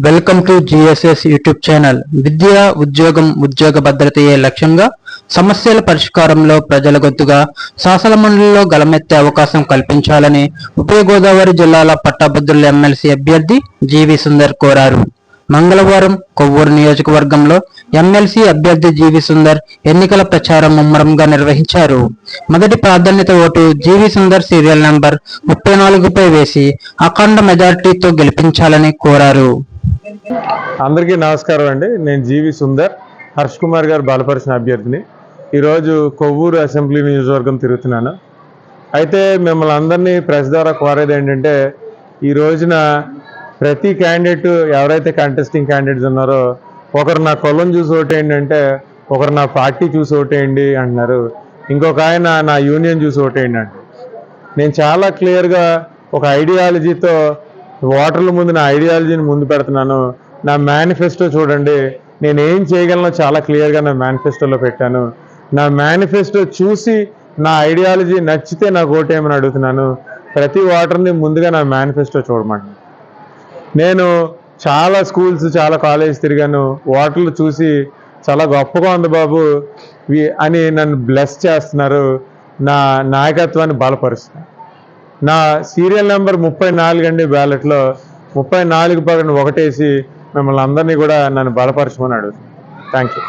Welcome to GSS YouTube channel. విద్య ఉద్యోగం ఉద్యోగ భద్రతయే లక్ష్యంగా సమస్యల పరిష్కారంలో ప్రజల గొంతుగా శాసన మండలిలో గలమెత్తే అవకాశం కల్పించాలని ఉభయ గోదావరి జిల్లాల పట్టభద్రుల ఎమ్మెల్సీ అభ్యర్థి జీవి సుందర్ కోరారు. మంగళవారం కొవ్వూరు నియోజకవర్గంలో ఎమ్మెల్సీ అభ్యర్థి జీవి సుందర్ ఎన్నికల ప్రచారం ముమ్మరంగా నిర్వహించారు. మొదటి ప్రాధాన్యత ఓటు జీవి సుందర్ సీరియల్ నంబర్ ముప్పై నాలుగుపై వేసి అఖండ మెజార్టీతో గెలిపించాలని కోరారు. అందరికీ నమస్కారం అండి. నేను జీవి సుందర్ హర్ష్ కుమార్ గారు బలపరిచిన అభ్యర్థిని. ఈరోజు కొవ్వూరు అసెంబ్లీ నియోజకవర్గం తిరుగుతున్నాను. అయితే మిమ్మల్ని అందరినీ ప్రెస్ ద్వారా కోరేది ఏంటంటే ఈ రోజున ప్రతి క్యాండిడేట్ ఎవరైతే కంటెస్టింగ్ క్యాండిడేట్స్ ఉన్నారో ఒకరు నా కులం చూసి ఓటేయండి అంటే ఒకరు నా పార్టీ చూసి ఓటేయండి అంటున్నారు. ఇంకొక ఆయన నా యూనియన్ చూసి ఓటేయండి అంటారు. నేను చాలా క్లియర్గా ఒక ఐడియాలజీతో ఓటర్ల ముందు నా ఐడియాలజీని ముందు పెడుతున్నాను. నా మేనిఫెస్టో చూడండి. నేను ఏం చేయగలనో చాలా క్లియర్గా నా మేనిఫెస్టోలో పెట్టాను. నా మేనిఫెస్టో చూసి నా ఐడియాలజీ నచ్చితే నాకు ఓటేయమని అడుగుతున్నాను. ప్రతి ఓటర్ని ముందుగా నా మేనిఫెస్టో చూడమంటాను నేను చాలా స్కూల్స్ చాలా కాలేజ్ తిరిగాను. ఓటర్లు చూసి చాలా గొప్పగా ఉంది బాబు. అని నన్ను బ్లెస్ చేస్తున్నారు. నా నాయకత్వాన్ని బలపరుస్తున్నారు నా సీరియల్ నెంబర్ ముప్పై నాలుగు అండి బ్యాలెట్లో ముప్పై నాలుగు పక్కన ఒకటేసి మిమ్మల్ని అందరినీ కూడా నన్ను బలపరచమని అడుగుతున్నాను థ్యాంక్ యూ